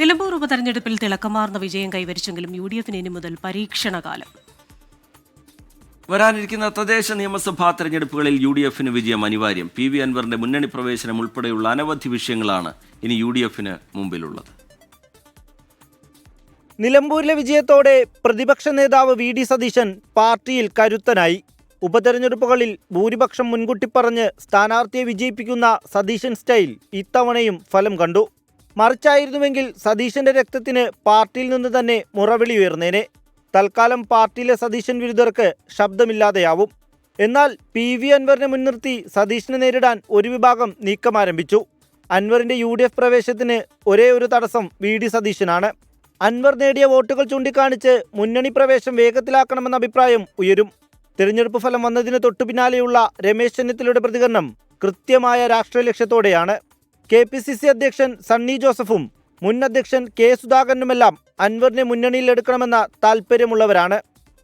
നിലമ്പൂർ ഉപതെരഞ്ഞെടുപ്പിൽ തിളക്കമാർന്ന വിജയം കൈവരിച്ചെങ്കിലും U D എഫിന് ഇനി മുതൽ പരീക്ഷണകാലം. വരാനിരിക്കുന്ന തദ്ദേശ നിയമസഭാ തെരഞ്ഞെടുപ്പുകളിൽ യു ഡി എഫിന് വിജയം അനിവാര്യം. പി വി അൻവറിന്റെ മുന്നണി പ്രവേശനം ഉൾപ്പെടെയുള്ള അനവധി വിഷയങ്ങളാണ് ഇനി യു ഡി എഫിന് മുമ്പിലുള്ളത്. നിലമ്പൂരിലെ വിജയത്തോടെ പ്രതിപക്ഷ നേതാവ് വി ഡി സതീശൻ പാർട്ടിയിൽ കരുത്തനായി. ഉപതെരഞ്ഞെടുപ്പുകളിൽ ഭൂരിപക്ഷം മുൻകൂട്ടി പറഞ്ഞ് സ്ഥാനാർത്ഥിയെ വിജയിപ്പിക്കുന്ന സതീശൻ സ്റ്റൈൽ ഇത്തവണയും ഫലം കണ്ടു. മറിച്ചായിരുന്നുവെങ്കിൽ സതീശന്റെ രക്തത്തിന് പാർട്ടിയിൽ നിന്ന് തന്നെ മുറവിളി ഉയർന്നേനെ. തൽക്കാലം പാർട്ടിയിലെ സതീശൻ വിരുദ്ധർക്ക് ശബ്ദമില്ലാതെയാവും. എന്നാൽ പി വി അൻവറിനെ മുൻനിർത്തി സതീഷിനെ നേരിടാൻ ഒരു വിഭാഗം നീക്കം ആരംഭിച്ചു അൻവറിന്റെ യു ഡി എഫ് പ്രവേശത്തിന് ഒരേ ഒരു തടസ്സം വി ഡി സതീശനാണ്. അൻവർ നേടിയ വോട്ടുകൾ ചൂണ്ടിക്കാണിച്ച് മുന്നണി പ്രവേശം വേഗത്തിലാക്കണമെന്ന അഭിപ്രായം ഉയരും. തിരഞ്ഞെടുപ്പ് ഫലം വന്നതിന് തൊട്ടു പിന്നാലെയുള്ള രമേശ് ചെന്നിത്തലയുടെ പ്രതികരണം കൃത്യമായ രാഷ്ട്രീയ ലക്ഷ്യത്തോടെയാണ്. കെ പി സി സി അധ്യക്ഷൻ സണ്ണി ജോസഫും മുൻ അധ്യക്ഷൻ കെ സുധാകരനുമെല്ലാം അൻവറിനെ മുന്നണിയിൽ എടുക്കണമെന്ന താൽപ്പര്യമുള്ളവരാണ്.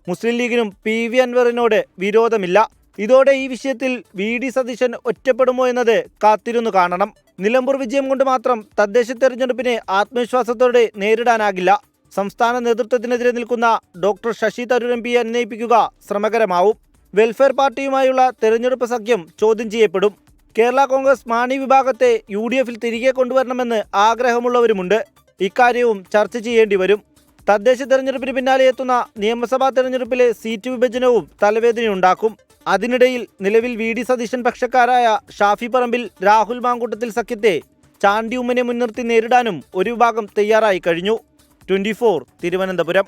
മുസ്ലിം ലീഗിനും പി വി അൻവറിനോട് വിരോധമില്ല. ഇതോടെ ഈ വിഷയത്തിൽ വി ഡി സതീശൻ ഒറ്റപ്പെടുമോ എന്നത് കാത്തിരുന്നു കാണണം. നിലമ്പൂർ വിജയം കൊണ്ട് മാത്രം തദ്ദേശ തെരഞ്ഞെടുപ്പിനെ ആത്മവിശ്വാസത്തോടെ നേരിടാനാകില്ല. സംസ്ഥാന നേതൃത്വത്തിനെതിരെ നിൽക്കുന്ന ഡോക്ടർ ശശി തരൂർ എം പിയെ അന്വയിപ്പിക്കുക ശ്രമകരമാവും. വെൽഫെയർ പാർട്ടിയുമായുള്ള തെരഞ്ഞെടുപ്പ് സഖ്യം ചോദ്യം ചെയ്യപ്പെടും. കേരള കോൺഗ്രസ് മാണി വിഭാഗത്തെ യു ഡി എഫിൽ തിരികെ കൊണ്ടുവരണമെന്ന് ആഗ്രഹമുള്ളവരുമുണ്ട്. ഇക്കാര്യവും ചർച്ച ചെയ്യേണ്ടി വരും. തദ്ദേശ തെരഞ്ഞെടുപ്പിന് പിന്നാലെ എത്തുന്ന നിയമസഭാ തെരഞ്ഞെടുപ്പിലെ സീറ്റ് വിഭജനവും തലവേദനയുണ്ടാക്കും. അതിനിടയിൽ നിലവിൽ വി ഡി സതീശൻ പക്ഷക്കാരായ ഷാഫി പറമ്പിൽ രാഹുൽ മാങ്കൂട്ടത്തിൽ സഖ്യത്തെ ചാണ്ടി ഉമ്മനെ മുൻനിർത്തി നേരിടാനും ഒരു വിഭാഗം തയ്യാറായി കഴിഞ്ഞു. ട്വന്റി തിരുവനന്തപുരം.